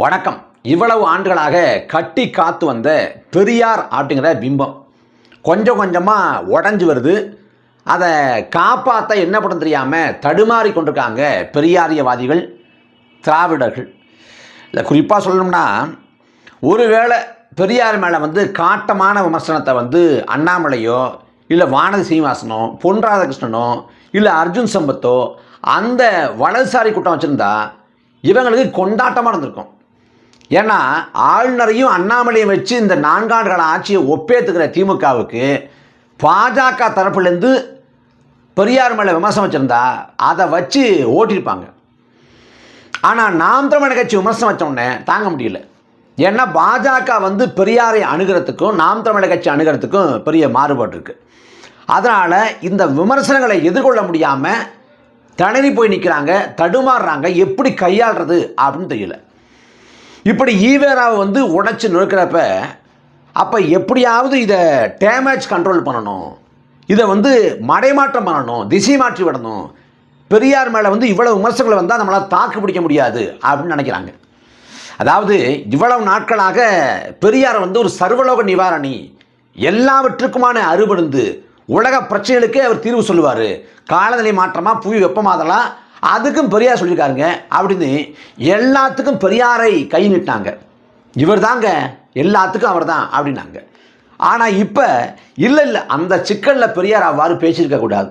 வணக்கம். இவ்வளவு ஆண்டுகளாக கட்டி காத்து வந்த பெரியார் அப்படிங்கிற பிம்பம். கொஞ்சம் கொஞ்சமாக உடஞ்சி வருது. அதை காப்பாற்ற என்ன பண்ண தெரியாமல் தடுமாறி கொண்டிருக்காங்க பெரியாரியவாதிகள் திராவிடர்கள். இல்லை குறிப்பாக சொல்லணும்னா ஒருவேளை பெரியார் மேலே வந்து காட்டமான விமர்சனத்தை வந்து அண்ணாமலையோ இல்லை வானதி சீனிவாசனோ பொன் ராதாகிருஷ்ணனோ இல்லை அர்ஜுன் சம்பத்தோ அந்த வலதுசாரி கூட்டம் வச்சுருந்தா இவங்களுக்கு கொண்டாட்டமாக இருந்திருக்கும் ஏன்னா ஆளுநரையும் அண்ணாமலையும் வச்சு இந்த நான்காண்டு கால ஆட்சியை ஒப்பேத்துக்கிற திமுகவுக்கு பாஜக தரப்புலேருந்து பெரியார் மேலே விமர்சனம் வச்சுருந்தா அதை வச்சு ஓட்டியிருப்பாங்க ஆனால் நாம் தமிழர் கட்சி விமர்சனம் வச்ச உடனே தாங்க முடியல. ஏன்னா பாஜக வந்து பெரியாரை அணுகிறதுக்கும் நாம் தமிழர் கட்சி அணுகிறதுக்கும் பெரிய மாறுபாடு இருக்குது அதனால் இந்த விமர்சனங்களை எதிர்கொள்ள முடியாமல் திணறி போய் நிற்கிறாங்க தடுமாறுறாங்க எப்படி கையாளுறது அப்படின்னு தெரியல. இப்படி ஈவேராவை வந்து உடைச்சி நொறுக்கிறப்ப அப்போ எப்படியாவது இதை டேமேஜ் கண்ட்ரோல் பண்ணணும். இதை வந்து மடைமாற்றம் பண்ணணும் திசை மாற்றி விடணும். பெரியார் மேலே வந்து இவ்வளவு விமர்சனங்கள் வந்தால் நம்மளால் தாக்கு பிடிக்க முடியாது அப்படின்னு நினைக்கிறாங்க. அதாவது இவ்வளவு நாட்களாக பெரியார் வந்து ஒரு சர்வலோக நிவாரணி எல்லாவற்றுக்குமான அறுபடுந்து உலக பிரச்சனைகளுக்கே அவர் தீர்வு சொல்லுவார். காலநிலை மாற்றமாக புவி வெப்பமாதலாக அதுக்கும் பெரியார் சொல்லியிருக்காருங்க. அப்படின்னு எல்லாத்துக்கும் பெரியாரை கை நிட்டாங்க இவர் தாங்க எல்லாத்துக்கும் அவர் தான் அப்படின்னாங்க. ஆனால் இப்போ இல்லை இல்லை அந்த சிக்கலில் பெரியார் அவ்வாறு பேசியிருக்க கூடாது.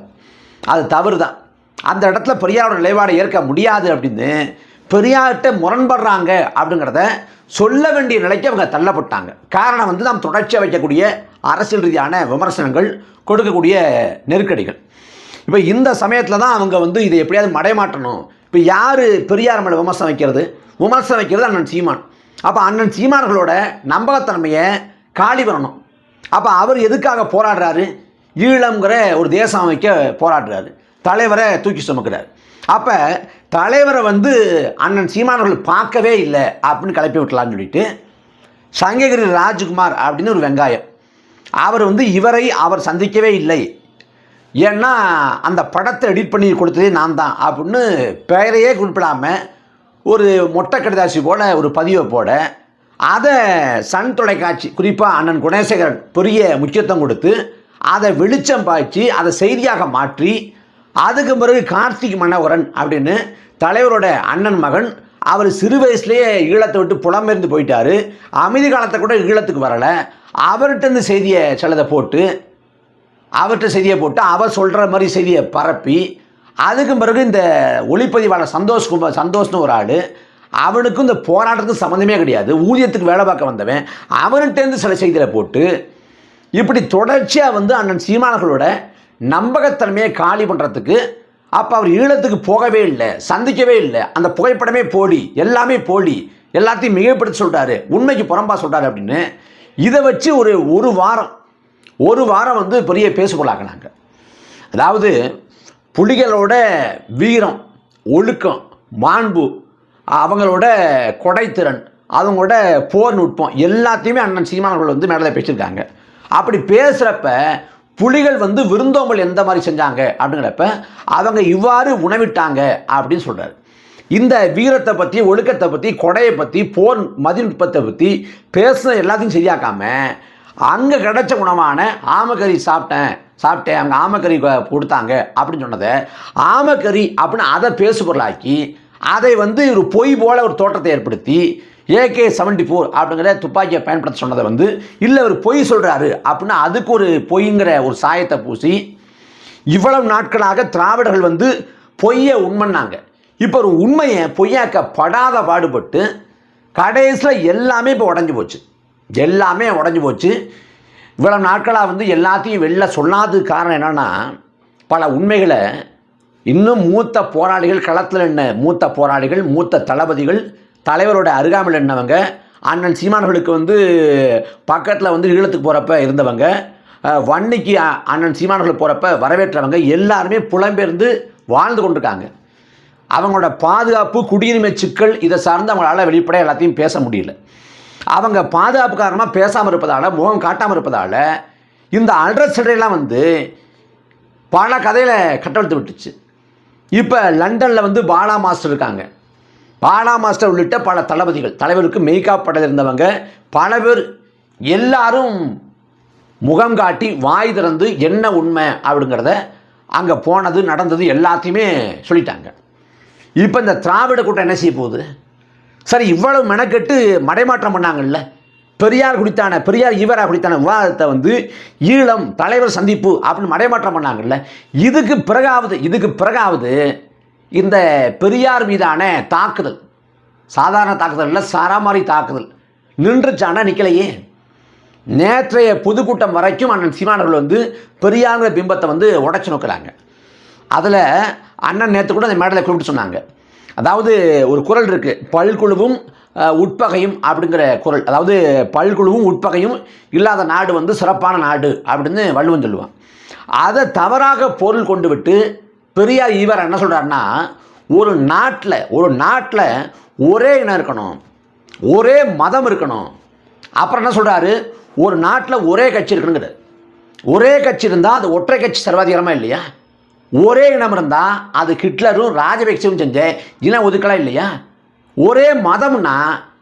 அது தவறு தான் அந்த இடத்துல பெரியாரோட நிலைப்பாடை ஏற்க முடியாது அப்படின்னு பெரியார்கிட்ட முரண்படுறாங்க அப்படிங்கிறத சொல்ல வேண்டிய நிலைக்கு அவங்க தள்ளப்பட்டாங்க. காரணம் வந்து நாம் தொடர்ச்சியாக வைக்கக்கூடிய அரசியல் ரீதியான விமர்சனங்கள் கொடுக்கக்கூடிய நெருக்கடிகள். இப்போ இந்த சமயத்தில் தான் அவங்க வந்து இதை எப்படியாவது மடைமாற்றணும். இப்போ யார் பெரியார் மேலே விமர்சனம் வைக்கிறது? விமர்சனம் வைக்கிறது அண்ணன் சீமான். அப்போ அண்ணன் சீமான்களோட நம்பகத்தன்மையை காலி பண்ணணும். அப்போ அவர் எதுக்காக போராடுறாரு? ஈழம்ங்கிற ஒரு தேசம் அமைக்க போராடுறாரு. தலைவரை தூக்கி சுமக்கிறார். அப்போ தலைவரை வந்து அண்ணன் சீமானவர்கள் பார்க்கவே இல்லை அப்படின்னு கிளப்பி விட்டலான்னு சொல்லிட்டு சங்ககிரி ராஜ்குமார் அப்படின்னு ஒரு வெங்காயம். அவர் வந்து இவரை அவர் சந்திக்கவே இல்லை. ஏன்னா அந்த படத்தை எடிட் பண்ணி கொடுத்ததே நான் தான் அப்படின்னு பெயரையே குறிப்பிடாமல் ஒரு மொட்டை கடிதாசி போல ஒரு பதிவை போட அதை சன் தொலைக்காட்சி குறிப்பாக அண்ணன் குணேசேகரன் பெரிய முக்கியத்துவம் கொடுத்து அதை வெளிச்சம் பாய்ச்சி அதை செய்தியாக மாற்றி அதுக்கு பிறகு கார்த்திக் மன்னவரன் அப்படின்னு தலைவரோட அண்ணன் மகன் அவர் சிறு வயசுலேயே ஈழத்தை விட்டு புலம்பெயர்ந்து போயிட்டாரு. அமைதி காலத்தை கூட ஈழத்துக்கு வரலை. அவர்கிட்ட இந்த செய்தியை சிலதை போட்டு அவர்கிட்ட செய்தியை போட்டு அவர் சொல்கிற மாதிரி செய்தியை பரப்பி அதுக்கு பிறகு இந்த ஒளிப்பதிவாளர் சந்தோஷ் குமார் சந்தோஷ்னு ஒரு ஆள் அவனுக்கும் இந்த போராட்டத்துக்கு சம்மந்தமே கிடையாது. ஊதியத்துக்கு வேலை பார்க்க வந்தவன். அவன்கிட்டேருந்து சில செய்திகளை போட்டு இப்படி தொடர்ச்சியாக வந்து அண்ணன் சீமானர்களோட நம்பகத்தன்மையை காலி பண்ணுறதுக்கு அப்போ அவர் ஈழத்துக்கு போகவே இல்லை சந்திக்கவே இல்லை. அந்த புகைப்படமே போலி எல்லாமே போலி. எல்லாத்தையும் மிகைப்படுத்தி சொல்கிறாரு உண்மைக்கு புறம்பா சொல்கிறாரு அப்படின்னு. இதை வச்சு ஒரு ஒரு வாரம் ஒரு வாரம் வந்து பெரிய பேசுபொருளாக்குனாங்க அதாவது புலிகளோட வீரம் ஒழுக்கம் மாண்பு அவங்களோட கொடைத்திறன் அவங்களோட போர் நுட்பம் எல்லாத்தையுமே அண்ணன் சீமானவர்கள் வந்து மேடையில் பேசியிருக்காங்க. அப்படி பேசுகிறப்ப புலிகள் வந்து விருந்தோம்பல் எந்த மாதிரி செஞ்சாங்க அப்படிங்கிறப்ப அவங்க இவ்வாறு உணவிட்டாங்க அப்படின்னு சொல்கிறார் இந்த வீரத்தை பற்றி ஒழுக்கத்தை பற்றி கொடையை பற்றி போர் மதிநுட்பத்தை பற்றி பேசுன எல்லாத்தையும் சரியாக்காமல் அங்கே கிடைச்ச உணவான ஆமக்கறி சாப்பிட்டேன். சாப்பிட்டேன். அங்கே ஆமக்கறி கொடுத்தாங்க அப்படின்னு சொன்னதை ஆமக்கறி அப்படின்னு அதை பேசு பொருளாக்கி அதை வந்து ஒரு பொய் போல ஒரு தோற்றத்தை ஏற்படுத்தி ஏகே செவன்டி ஃபோர் அப்படிங்கிற துப்பாக்கியை பயன்படுத்த சொன்னதை வந்து இல்லை அவர் பொய் சொல்கிறாரு அப்படின்னா அதுக்கு ஒரு பொய்ங்கிற ஒரு சாயத்தை பூசி இவ்வளவு நாட்களாக திராவிடர்கள் வந்து பொய்யை உண்மைன்னாங்க. இப்போ ஒரு உண்மையை பொய்யாக்க படாத பாடுபட்டு கடைசியில் எல்லாமே இப்போ உடஞ்சி போச்சு. எல்லாமே உடஞ்சி போச்சு. இவ்வளவு நாட்களாக வந்து எல்லாத்தையும் வெளில சொல்லாதது காரணம் என்னென்னா பல உண்மைகளை இன்னும் மூத்த போராளிகள் களத்தில் என்ன மூத்த போராளிகள் மூத்த தளபதிகள் தலைவரோட அருகாமையில் என்னவங்க அண்ணன் சீமான்களுக்கு வந்து பக்கத்தில் வந்து ஈழத்துக்கு போகிறப்ப இருந்தவங்க வன்னிக்கு அண்ணன் சீமானர்கள் போகிறப்ப வரவேற்றவங்க எல்லாருமே புலம்பெயர்ந்து வாழ்ந்து கொண்டிருக்காங்க. அவங்களோட பாதுகாப்பு குடியுரிமை சிக்கல் இதை சார்ந்து அவங்களால் வெளிப்படையாக எல்லாத்தையும் பேச முடியல. அவங்க பாதுகாப்பு காரணமாக பேசாமல் இருப்பதால் முகம் காட்டாமல் இருப்பதால் இந்த அல்ற வந்து பல கதையில் கட்டழுத்து விட்டுச்சு. இப்போ லண்டனில் வந்து பாலா மாஸ்டர் இருக்காங்க. பாலா மாஸ்டர் உள்ளிட்ட பல தளபதிகள் தலைவருக்கு மெய்காப்படையில் இருந்தவங்க பல பேர் எல்லாரும் முகம் காட்டி வாய் திறந்து என்ன உண்மை அப்படிங்கிறத அங்கே போனது நடந்தது எல்லாத்தையுமே சொல்லிட்டாங்க. இப்போ இந்த திராவிட கூட்டம் என்ன செய்ய போகுது? சரி இவ்வளவு மெனக்கெட்டு மடைமாற்றம் பண்ணாங்கல்ல? பெரியார் குடித்தான பெரியார் ஈவரா குடித்தான விவாதத்தை வந்து ஈழம் தலைவர் சந்திப்பு அப்படின்னு மடைமாற்றம் பண்ணாங்கல்ல? இதுக்கு பிறகாவது இதுக்கு பிறகாவது இந்த பெரியார் மீதான தாக்குதல் சாதாரண தாக்குதல் இல்லை சாராமாரி தாக்குதல் நின்றுச்சானா நிற்கலையே நேற்றைய பொதுக்கூட்டம் வரைக்கும் அண்ணன் சீமானவர்கள் வந்து பெரியாங்கிற பிம்பத்தை வந்து உடச்சி நோக்கிறாங்க அதில் அண்ணன் நேற்று கூட அந்த மேடலை குறிப்பிட்டு சொன்னாங்க. அதாவது ஒரு குரல் இருக்குது பல்குழுவும் உட்பகையும் அப்படிங்கிற குரல். அதாவது பல்குழுவும் உட்பகையும் இல்லாத நாடு வந்து சிறப்பான நாடு அப்படின்னு வள்ளுவன் சொல்லுவான். அதை தவறாக பொருள் கொண்டு விட்டு பெரியார் ஈவர் என்ன சொல்கிறாருன்னா ஒரு நாட்டில் ஒரு நாட்டில் ஒரே இனம் இருக்கணும் ஒரே மதம் இருக்கணும். அப்புறம் என்ன சொல்கிறாரு ஒரு நாட்டில் ஒரே கட்சி இருக்கணுங்கிறது ஒரே கட்சி இருந்தால் அது ஒற்றை கட்சி சர்வாதிகாரமாக இல்லையா? ஒரே இனம் இருந்தால் அது ஹிட்லரும் ராஜபக்சவும் செஞ்ச இன ஒதுக்கலாம் இல்லையா? ஒரே மதம்னா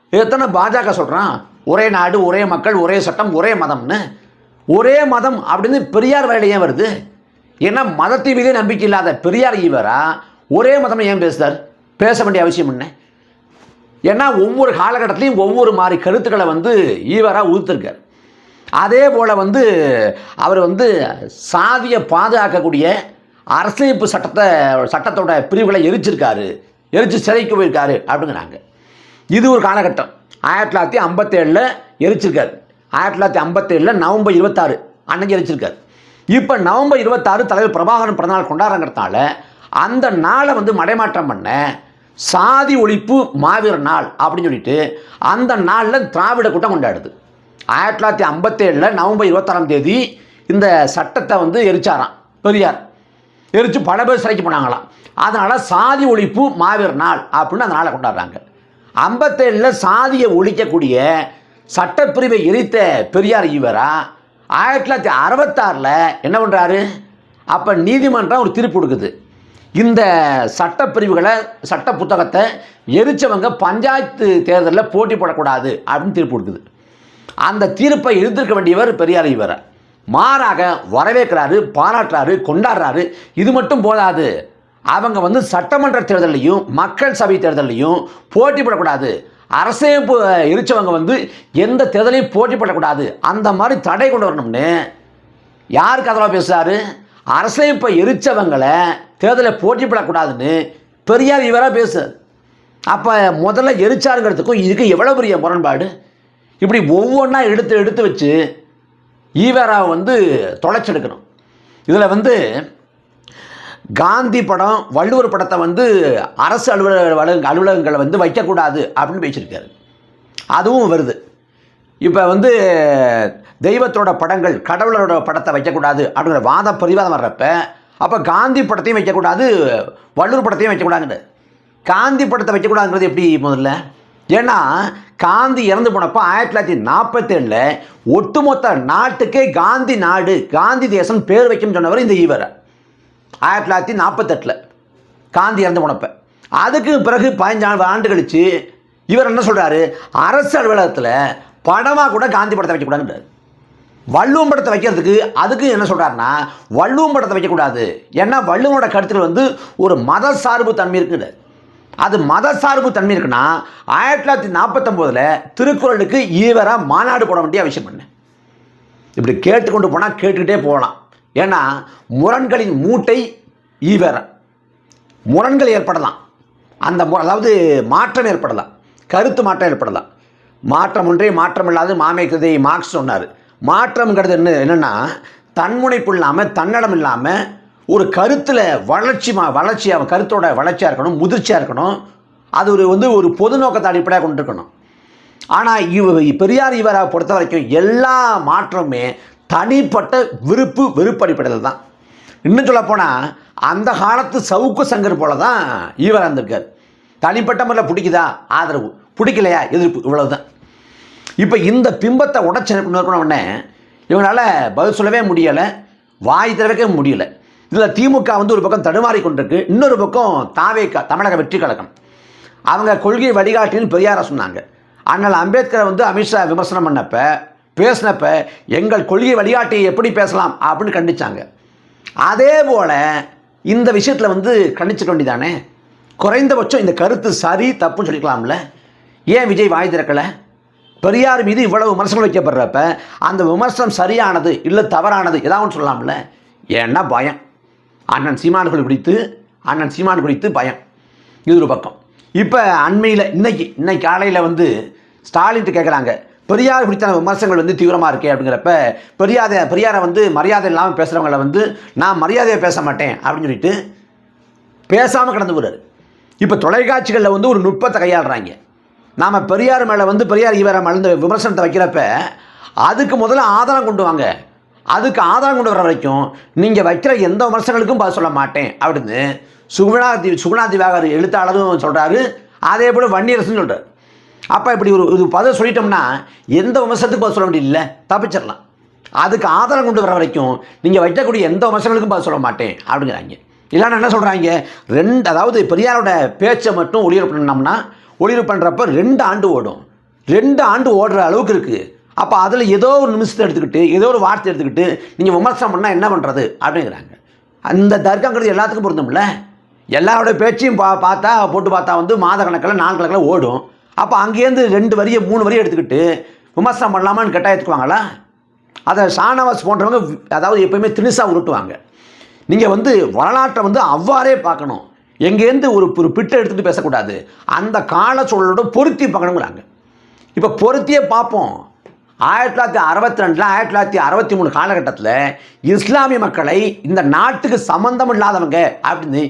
எத்தனை பாஜக சொல்கிறான் ஒரே நாடு ஒரே மக்கள் ஒரே சட்டம் ஒரே மதம்னு. ஒரே மதம் அப்படின்னு பெரியார் வேலை ஏன் வருது? ஏன்னா மதத்தின் மீதே நம்பிக்கை இல்லாத பெரியார் ஈவரா ஒரே மதம் ஏன் பேசுகிறார் பேச வேண்டிய அவசியம் என்ன? ஏன்னா ஒவ்வொரு காலகட்டத்திலையும் ஒவ்வொரு மாதிரி கருத்துக்களை வந்து ஈவராக உதுத்திருக்கார் அதே போல் வந்து அவர் வந்து சாதியை பாதுகாக்கக்கூடிய அரசியலமைப்பு சட்டத்தை சட்டத்தோட பிரிவுகளை எரிச்சிருக்காரு. எரிச்சு சிறைக்கு போயிருக்காரு அப்படிங்கிறாங்க. இது ஒரு காலகட்டம். ஆயிரத்தி தொள்ளாயிரத்தி ஐம்பத்தேழில் எரிச்சிருக்காரு. ஆயிரத்தி தொள்ளாயிரத்தி ஐம்பத்தேழில் நவம்பர் இருபத்தாறு அன்னைக்கு எரிச்சிருக்காரு. இப்போ நவம்பர் இருபத்தாறு தலைவர் பிரபாகரன் பிறந்தநாள் கொண்டாடுறங்கிறதுனால அந்த நாளை வந்து மடைமாற்றம் பண்ண சாதி ஒழிப்பு மாவீரர் நாள் அப்படின்னு சொல்லிட்டு அந்த நாளில் திராவிட கூட்டம் கொண்டாடுது. ஆயிரத்தி தொள்ளாயிரத்தி ஐம்பத்தேழில் நவம்பர் இருபத்தாறாம் தேதி இந்த சட்டத்தை வந்து எரிச்சாராம். பெரியார். எரித்து பல பேர் சிறைக்கு போனாங்களாம். அதனால் சாதி ஒழிப்பு மாவீர் நாள் அப்படின்னு அந்த நாளை கொண்டாடுறாங்க. ஐம்பத்தேழில் சாதியை ஒழிக்கக்கூடிய சட்டப்பிரிவை எரித்த பெரியார் ஈவரா ஆயிரத்தி தொள்ளாயிரத்தி அறுபத்தாறில் என்ன பண்ணுறாரு அப்போ நீதிமன்றம் ஒரு தீர்ப்பு கொடுக்குது. இந்த சட்டப்பிரிவுகளை சட்ட புத்தகத்தை எரிச்சவங்க பஞ்சாயத்து தேர்தலில் போட்டி போடக்கூடாது அப்படின்னு தீர்ப்பு கொடுக்குது. அந்த தீர்ப்பை எதிர்த்திருக்க வேண்டியவர் பெரியார் இவர். மாறாக வரவேற்கிறாரு பாராட்டுறாரு கொண்டாடுறாரு. இது மட்டும் போதாது. அவங்க வந்து சட்டமன்ற தேர்தலையும் மக்கள் சபை தேர்தலையும் போட்டி போடக்கூடாது. அரசமைப்பு எரிச்சவங்க வந்து எந்த தேர்தலையும் போட்டி போடக்கூடாது. அந்த மாதிரி தடை கொண்டு வரணும்னு யாருக்கு அதெல்லாம் பேசுறாரு? அரசமைப்பை எரிச்சவங்களை தேர்தலை போட்டி போடக்கூடாதுன்னு பெரியார் இவராக பேசு அப்போ முதல்ல எரிச்சாருங்கிறதுக்கும் இதுக்கு எவ்வளோ பெரிய முரண்பாடு? இப்படி ஒவ்வொன்றா எடுத்து எடுத்து வச்சு ஈவேராவை வந்து தொலைச்செடுக்கணும். இதில் வந்து காந்தி படம் வள்ளுவர் படத்தை வந்து அரசு அலுவலக அலுவலகங்களை வந்து வைக்கக்கூடாது அப்படின்னு பேசியிருக்காரு. அதுவும் வருது. இப்போ வந்து தெய்வத்தோட படங்கள் கடவுளோட படத்தை வைக்கக்கூடாது அப்படிங்கிற வாத பரிவாதம் வர்றப்ப அப்போ காந்தி படத்தையும் வைக்கக்கூடாது வள்ளுவர் படத்தையும் வைக்கக்கூடாதுங்க காந்தி படத்தை வைக்கக்கூடாதுங்கிறது எப்படி முதல்ல? ஏன்னா காந்தி இறந்து போனப்போ ஆயிரத்தி தொள்ளாயிரத்தி நாற்பத்தேழில் ஒட்டுமொத்த நாட்டுக்கே காந்தி நாடு காந்தி தேசம் பேர் வைக்கும் சொன்னவர் இந்த ஈவர். ஆயிரத்தி தொள்ளாயிரத்தி நாற்பத்தெட்டில் காந்தி இறந்து போனப்ப. அதுக்கு பிறகு பதினஞ்சு ஆண்டு கழிச்சு இவர் என்ன சொல்கிறாரு அரசு அலுவலகத்தில் படமாக கூட காந்தி படத்தை வைக்கக்கூடாதுன்றார் வள்ளுவம் படத்தை வைக்கிறதுக்கு அதுக்கு என்ன சொல்கிறாருன்னா வள்ளுவம் படத்தை வைக்கக்கூடாது ஏன்னா வள்ளுவோட கருத்தில் வந்து ஒரு மத சார்பு தன்மை இருக்குது அது மத சார்பு தன்மை இருக்குன்னா ஆயிரத்தி தொள்ளாயிரத்தி நாற்பத்தொம்போதில் திருக்குறளுக்கு ஈவராக மாநாடு போட வேண்டிய அவசியம் பண்ணேன் இப்படி கேட்டுக்கொண்டு போனால் கேட்டுக்கிட்டே போகலாம். ஏன்னா முரண்களின் மூட்டை ஈவேர. முரண்கள் ஏற்படலாம். அந்த அதாவது மாற்றம் ஏற்படலாம். கருத்து மாற்றம் ஏற்படலாம். மாற்றம் ஒன்றே மாற்றம் இல்லாது மாமே கதை மார்க்ஸ் சொன்னார். மாற்றம்ங்கிறது என்ன என்னென்னா தன்முனைப்பு இல்லாமல் தன்னடம் இல்லாமல் ஒரு கருத்தில் வளர்ச்சி மா அவன் கருத்தோட வளர்ச்சியாக இருக்கணும் முதிர்ச்சியாக இருக்கணும். அது ஒரு வந்து ஒரு பொது நோக்கத்தை அடிப்படையாக கொண்டு இருக்கணும் ஆனால் இவ பெரியார் இவரை பொறுத்த வரைக்கும் எல்லா மாற்றமுமே தனிப்பட்ட விருப்பு வெறுப்பு அடிப்படையில் தான். இன்னும் சொல்லப்போனால் அந்த காலத்து சவுக்கு சங்கர் போல தான் ஈவராக இருந்திருக்கார். தனிப்பட்ட முறையில் பிடிக்குதா? ஆதரவு. பிடிக்கலையா? எதிர்ப்பு. இவ்வளவுதான். இப்போ இந்த பிம்பத்தை உடச்சி உடனே இவங்களால் பதில் சொல்லவே முடியலை வாய் திறக்கவே முடியல. இதில் திமுக வந்து ஒரு பக்கம் தடுமாறி கொண்டிருக்கு இன்னொரு பக்கம் தாவேக்கா தமிழக வெற்றி கழகம். அவங்க கொள்கை வழிகாட்டின்னு பெரியார சொன்னாங்க. ஆனால் அம்பேத்கரை வந்து அமித்ஷா விமர்சனம் பண்ணப்ப பேசினப்ப எங்கள் கொள்கை வழிகாட்டியை எப்படி பேசலாம்? அப்படின்னு கண்டிச்சாங்க. அதே போல் இந்த விஷயத்தில் வந்து கண்டிச்சுக்க வேண்டியதானே? குறைந்தபட்சம் இந்த கருத்து சரி தப்புன்னு சொல்லிக்கலாம்ல? ஏன் விஜய் வாய் திறக்கலை? பெரியார் மீது இவ்வளவு விமர்சனம் வைக்கப்படுறப்ப அந்த விமர்சனம் சரியானது இல்லை தவறானது ஏதாவது சொல்லலாம்ல? ஏன்னா பயம். அண்ணன் சீமான்கள் குறித்து அண்ணன் சீமான் குறித்து பயம். இது ஒரு பக்கம். இப்போ அண்மையில் இன்னைக்கு இன்னைக்கு காலையில் வந்து ஸ்டாலின்ட்டு கேட்குறாங்க பெரியார் குறித்தான விமர்சனங்கள் வந்து தீவிரமாக இருக்கே? அப்படிங்கிறப்ப பெரியாதை பெரியாரை வந்து மரியாதை இல்லாமல் பேசுகிறவங்கள வந்து நான் மரியாதையை பேச மாட்டேன் அப்படின்னு சொல்லிட்டு பேசாமல் கடந்து போகிறாரு இப்போ தொலைக்காட்சிகளில் வந்து ஒரு நுட்பத்தை கையாளுறாங்க. நாம் பெரியார் மேலே வந்து பெரியார் இவரை மலர்ந்த விமர்சனத்தை வைக்கிறப்ப அதுக்கு முதல்ல ஆதாரம் கொண்டு வாங்க. அதுக்கு ஆதாரம் கொண்டு வர வரைக்கும் நீங்கள் வைக்கிற எந்த விமர்சனங்களுக்கும் பதில் சொல்ல மாட்டேன். அப்படின்னு சுகுணா தி சுகுணா திவாகர் எழுத்தாளரும் சொல்கிறாரு அதே போல் வன்னியரசுன்னு சொல்கிறார் அப்போ இப்படி ஒரு ஒரு பதில் சொல்லிட்டோம்னா எந்த விமர்சனத்துக்கும் பதில் சொல்ல முடியல தப்பிச்சிடலாம். அதுக்கு ஆதாரம் கொண்டு வர வரைக்கும் நீங்கள் வைக்கக்கூடிய எந்த விமர்சனங்களுக்கும் பதில் சொல்ல மாட்டேன். அப்படிங்கிறாங்க. இல்லைன்னா என்ன சொல்கிறாங்க ரெண்டு அதாவது பெரியாரோட பேச்சை மட்டும் ஒளிபரப்பு பண்ணோம்னா ஒளிபரப்பு பண்ணுறப்ப ரெண்டு ஆண்டு ஓடும். ரெண்டு ஆண்டு ஓடுற அளவுக்கு இருக்குது அப்போ அதில் ஏதோ ஒரு நிமிஷத்தை எடுத்துக்கிட்டு ஏதோ ஒரு வார்த்தை எடுத்துக்கிட்டு நீங்கள் விமர்சனம் பண்ணால் என்ன பண்ணுறது அப்படிங்கிறாங்க. அந்த தர்க்கங்கிறது எல்லாத்துக்கும் பொருந்தும்ல? எல்லாரோட பேச்சையும் பா பார்த்தா போட்டு பார்த்தா வந்து மாத கணக்கில் நாள் கணக்கில் ஓடும். அப்போ அங்கேருந்து ரெண்டு வரியை மூணு வரியை எடுத்துக்கிட்டு விமர்சனம் பண்ணலாமான்னு கேட்டால் எடுத்துக்குவாங்களா அதை ஷானவாஸ் போன்றவங்க அதாவது எப்பயுமே திணிசாக உருட்டுவாங்க. நீங்கள் வந்து வரலாற்றை வந்து அவ்வாறே பார்க்கணும். எங்கேருந்து ஒரு ஒரு பிட்டை எடுத்துகிட்டு பேசக்கூடாது. அந்த கால சூழலோட பொருத்தி பார்க்கணுங்கிறாங்க. இப்போ பொருத்தியே பார்ப்போம். ஆயிரத்தி தொள்ளாயிரத்தி அறுபத்தி ரெண்டில் ஆயிரத்தி தொள்ளாயிரத்தி அறுபத்தி மூணு காலகட்டத்தில் இஸ்லாமிய மக்களை இந்த நாட்டுக்கு சம்மந்தம் இல்லாதவங்க அப்படின்னு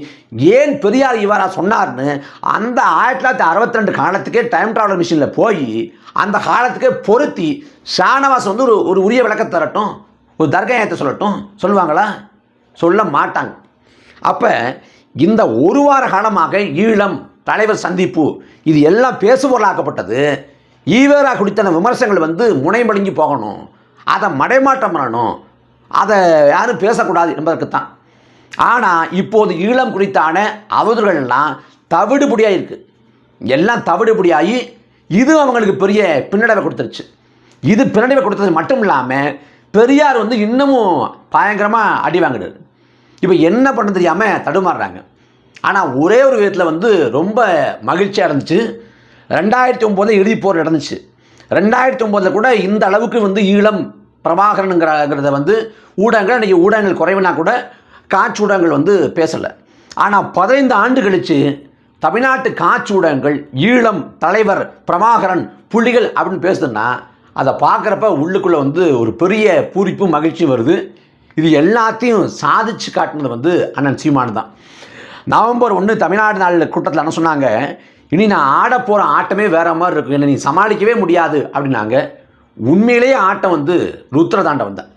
ஏன் பெரியார் இவரா சொன்னார்னு அந்த ஆயிரத்தி தொள்ளாயிரத்தி அறுபத்தி ரெண்டு காலத்துக்கே டைம் ட்ராவலர் மிஷினில் போய் அந்த காலத்துக்கே பொருத்தி ஷானவாஸ் வந்து ஒரு ஒரு உரிய விளக்கத்தை தரட்டும் ஒரு தர்காயத்தை சொல்லட்டும் சொல்லுவாங்களா? சொல்ல மாட்டாங்க. அப்போ இந்த ஒரு வார காலமாக ஈழம் தலைவர் சந்திப்பு இது எல்லாம் பேசுபொருளாக்கப்பட்டது. ஈவேரா குடித்தன விமர்சனங்கள் வந்து முனைமடிஞ்சு போகணும். அதை மடைமாட்டம் பண்ணணும். அதை யாரும் பேசக்கூடாது என்பதற்குத்தான். ஆனால் இப்போது ஈழம் குறித்தான அவதூறுகள்லாம் தவிடுபடியாக இருக்குது எல்லாம் தவிடுபடியாகி இது அவங்களுக்கு பெரிய பின்னடைவை கொடுத்துருச்சு. இது பின்னடைவை கொடுத்தது மட்டும் இல்லாமல் பெரியார் வந்து இன்னமும் பயங்கரமாக அடி வாங்கிடுது இப்போ என்ன பண்ண தெரியாமல் தடுமாறுறாங்க. ஆனால் ஒரே ஒரு விதத்தில் வந்து ரொம்ப மகிழ்ச்சியாக இருந்துச்சு. ரெண்டாயிரத்தி ஒம்போதில் இறுதிப்போர் நடந்துச்சு. ரெண்டாயிரத்தி ஒம்போதில் கூட இந்த அளவுக்கு வந்து ஈழம் பிரபாகரனுங்கிறத வந்து ஊடகங்கள் இன்றைக்கி ஊடகங்கள் குறைவுனா கூட காட்சி ஊடகங்கள் வந்து பேசலை. ஆனால் பதினைந்து ஆண்டு கழித்து தமிழ்நாட்டு காட்சி ஊடகங்கள் ஈழம் தலைவர் பிரபாகரன் புள்ளிகள் அப்படின்னு பேசுதுன்னா அதை பார்க்குறப்ப உள்ளுக்குள்ளே வந்து ஒரு பெரிய பூரிப்பு மகிழ்ச்சியும் வருது. இது எல்லாத்தையும் சாதிச்சு காட்டினது வந்து அண்ணன் சீமான் தான். நவம்பர் ஒன்று தமிழ்நாடு நாள் கூட்டத்தில் என்ன சொன்னாங்க? இனி நான் ஆட போகிற ஆட்டமே வேற மாதிரி இருக்கும். என்னை நீ சமாளிக்கவே முடியாது அப்படின்னாங்க. உண்மையிலேயே ஆட்டம் வந்து ருத்ரதாண்டம் தான்